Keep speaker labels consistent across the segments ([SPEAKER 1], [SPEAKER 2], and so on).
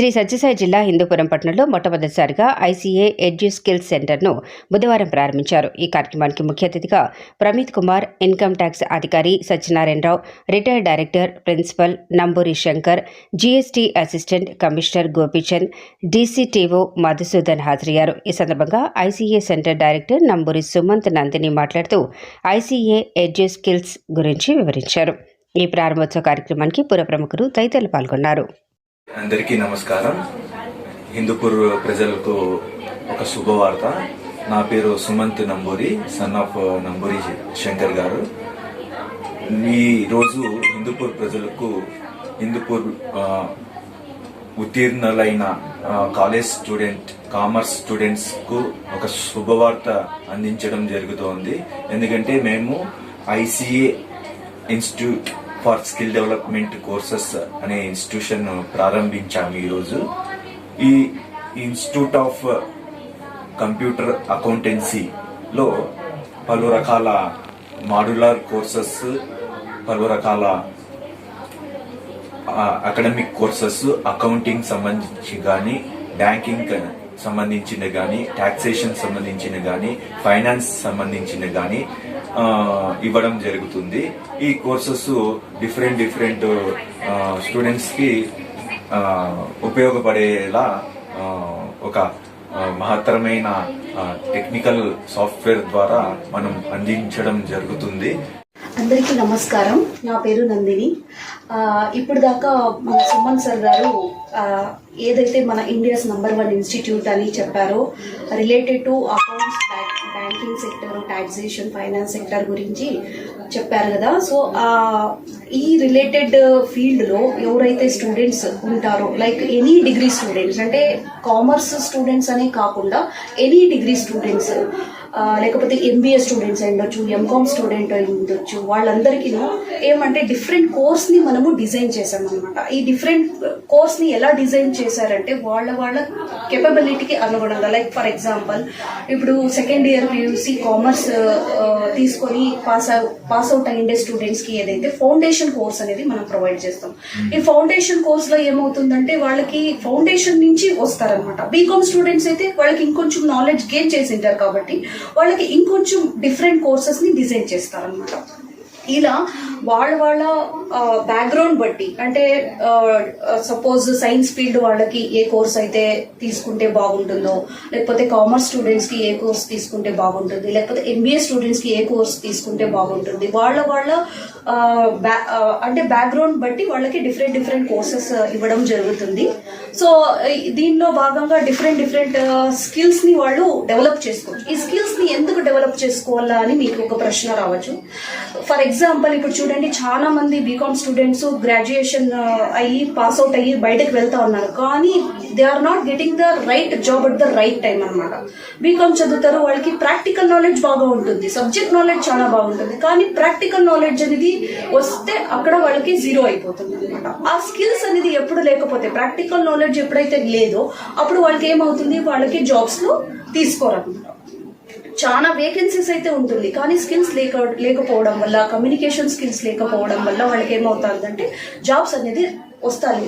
[SPEAKER 1] శ్రీ సత్యసాయి జిల్లా హిందూపురం పట్టణంలో మొట్టమొదటిసారిగా ఐసీఏ ఎడ్యు స్కిల్స్ సెంటర్ను బుధవారం ప్రారంభించారు. ఈ కార్యక్రమానికి ముఖ్య అతిథిగా ప్రమీత్ కుమార్ ఇన్కమ్ ట్యాక్స్ అధికారి Satyanarayanarao retired director principal Namburi Shankar GST assistant commissioner Gopichand DCTO Madhusudan హాజరయ్యారు. ఈ సందర్భంగా ICA centre director Namburi Sumanth Nandini మాట్లాడుతూ ఐసీఏ ఎడ్యు స్కిల్స్ గురించి వివరించారు. ఈ ప్రారంభోత్సవ కార్యక్రమానికి పుర ప్రముఖులు తదితరులు పాల్గొన్నారు.
[SPEAKER 2] అందరికీ నమస్కారం. హిందూపూర్ ప్రజలకు ఒక శుభవార్త. నా పేరు Sumanth Namburi son of uh, Namburi Shankar garu. ఈ రోజు హిందూపూర్ ప్రజలకు హిందూపూర్ ఉత్తీర్ణులైన కాలేజ్ స్టూడెంట్ కామర్స్ స్టూడెంట్స్కు ఒక శుభవార్త అందించడం జరుగుతోంది. ఎందుకంటే మేము ICA institute for skill development courses అనే ఇన్స్టిట్యూషన్ ప్రారంభించాము ఈరోజు. ఈ ఇన్స్టిట్యూట్ ఆఫ్ కంప్యూటర్ అకౌంటెన్సీలో పలు రకాల మాడ్యులర్ కోర్సెస్ పలు రకాల అకాడమిక్ కోర్సెస్ అకౌంటింగ్ సంబంధించి కానీ బ్యాంకింగ్ సంబంధించిన కానీ ట్యాక్సేషన్ సంబంధించిన కానీ ఫైనాన్స్ సంబంధించిన కానీ ఇవ్వడం జరుగుతుంది. ఈ కోర్సెస్ డిఫరెంట్ డిఫరెంట్ స్టూడెంట్స్కి ఉపయోగపడేలా ఒక మహత్తరమైన టెక్నికల్ సాఫ్ట్వేర్ ద్వారా మనం అందించడం జరుగుతుంది.
[SPEAKER 3] అందరికీ నమస్కారం. నా పేరు నందిని. ఇప్పుడు దాకా మన సుమన్ సార్ గారు ఏదైతే మన ఇండియాస్ నంబర్ వన్ ఇన్స్టిట్యూట్ అని చెప్పారో related to accounts banking sector taxation finance sector గురించి చెప్పారు కదా. సో ఈ రిలేటెడ్ ఫీల్డ్లో ఎవరైతే స్టూడెంట్స్ ఉంటారో లైక్ ఎనీ డిగ్రీ స్టూడెంట్స్ అంటే కామర్స్ స్టూడెంట్స్ అనే కాకుండా ఎనీ డిగ్రీ స్టూడెంట్స్ లేకపోతే ఎంబీఏ స్టూడెంట్స్ అయ్యుండొచ్చు ఎంకామ్ స్టూడెంట్ అయి ఉండొచ్చు వాళ్ళందరికీ ఏమంటే డిఫరెంట్ కోర్స్ని మనము డిజైన్ చేసాం ఈ డిఫరెంట్ కోర్స్ని ఎలా డిజైన్ చేశారంటే వాళ్ళ వాళ్ళ కెపబిలిటీకి అనుగుణంగా లైక్ ఫర్ ఎగ్జాంపుల్ ఇప్పుడు సెకండ్ ఇయర్ పియూసీ కామర్స్ తీసుకొని పాస్ పాస్ అవుట్ అయ్యిండే స్టూడెంట్స్కి ఏదైతే ఫౌండేషన్ కోర్స్ అనేది మనం ప్రొవైడ్ చేస్తాం. ఈ ఫౌండేషన్ కోర్స్లో ఏమవుతుందంటే వాళ్ళకి ఫౌండేషన్ నుంచి వస్తారనమాట బీకామ్ స్టూడెంట్స్ అయితే వాళ్ళకి ఇంకొంచెం నాలెడ్జ్ గెయిన్ చేసి ఉంటారు కాబట్టి వాళ్ళకి ఇంకొంచెం డిఫరెంట్ కోర్సెస్ని డిజైన్ చేస్తారనమాట ఇలా వాళ్ళ వాళ్ళ బ్యాక్గ్రౌండ్ బట్టి అంటే సపోజ్ సైన్స్ ఫీల్డ్ వాళ్ళకి ఏ కోర్స్ అయితే తీసుకుంటే బాగుంటుందో లేకపోతే కామర్స్ స్టూడెంట్స్కి ఏ కోర్స్ తీసుకుంటే బాగుంటుంది లేకపోతే ఎంబీఏ స్టూడెంట్స్కి ఏ కోర్స్ తీసుకుంటే బాగుంటుంది వాళ్ళ వాళ్ళ అంటే బ్యాక్గ్రౌండ్ బట్టి వాళ్ళకి డిఫరెంట్ డిఫరెంట్ కోర్సెస్ ఇవ్వడం జరుగుతుంది. సో దీనిలో భాగంగా డిఫరెంట్ డిఫరెంట్ స్కిల్స్ని వాళ్ళు డెవలప్ చేసుకోవచ్చు. ఈ స్కిల్స్ని ఎందుకు డెవలప్ చేసుకోవాలా అని మీకు ఒక ప్రశ్న రావచ్చు. ఫర్ ఎగ్జాంపుల్ ఎగ్జాంపుల్ ఇప్పుడు చూడండి చాలా మంది బీకామ్ స్టూడెంట్స్ గ్రాడ్యుయేషన్ అయ్యి పాస్ అవుట్ అయ్యి బయటకు వెళ్తా ఉన్నారు. కానీ they are not getting the right job at the right time అనమాట బీకామ్ చదువుతారు వాళ్ళకి ప్రాక్టికల్ నాలెడ్జ్ బాగా ఉంటుంది. సబ్జెక్ట్ నాలెడ్జ్ చాలా బాగుంటుంది. కానీ ప్రాక్టికల్ నాలెడ్జ్ అనేది వస్తే అక్కడ వాళ్ళకి జీరో అయిపోతుంది అనమాట ఆ స్కిల్స్ అనేది ఎప్పుడు లేకపోతే ప్రాక్టికల్ నాలెడ్జ్ ఎప్పుడైతే లేదో అప్పుడు వాళ్ళకి ఏమవుతుంది? వాళ్ళకి జాబ్స్లో చాలా వేకెన్సీస్ అయితే ఉంటుంది. కానీ స్కిల్స్ లేక లేకపోవడం వల్ల కమ్యూనికేషన్ స్కిల్స్ లేకపోవడం వల్ల వాళ్ళకి ఏమవుతుందంటే జాబ్స్ అనేది వస్తాయి.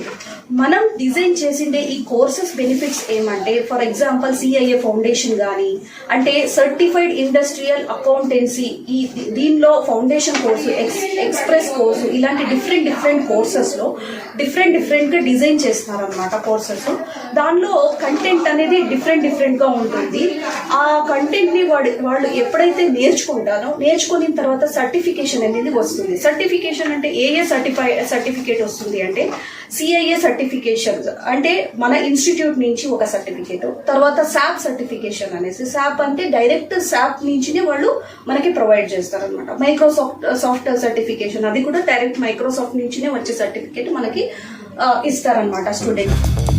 [SPEAKER 3] మనం డిజైన్ చేసిండే ఈ కోర్సెస్ బెనిఫిట్స్ ఏమంటే ఫర్ ఎగ్జాంపుల్ సిఐఏ ఫౌండేషన్ కానీ అంటే సర్టిఫైడ్ ఇండస్ట్రియల్ అకౌంటెన్సీ ఈ దీనిలో foundation course ex express course ఇలాంటి డిఫరెంట్ డిఫరెంట్ కోర్సెస్లో డిఫరెంట్ డిఫరెంట్గా డిజైన్ చేస్తున్నారనమాట కోర్సెస్ దానిలో కంటెంట్ అనేది డిఫరెంట్ డిఫరెంట్గా ఉంటుంది. ఆ కంటెంట్ని వాడు వాళ్ళు ఎప్పుడైతే నేర్చుకుంటారో నేర్చుకున్న తర్వాత సర్టిఫికేషన్ అనేది వస్తుంది. సర్టిఫికేషన్ అంటే ఏ ఏ సర్టిఫై సర్టిఫికేట్ వస్తుంది అంటే సిఐఏ సర్టిఫికేషన్ అంటే మన ఇన్స్టిట్యూట్ నుంచి ఒక సర్టిఫికేట్ తర్వాత శాప్ సర్టిఫికేషన్ అనేసి శాప్ అంటే డైరెక్ట్ శాప్ నుంచినే వాళ్ళు మనకి ప్రొవైడ్ చేస్తారనమాట మైక్రోసాఫ్ట్ సాఫ్ట్వేర్ సర్టిఫికేషన్ అది కూడా డైరెక్ట్ మైక్రోసాఫ్ట్ నుంచినే వచ్చే సర్టిఫికేట్ మనకి uh, ఇస్తారనమాట స్టూడెంట్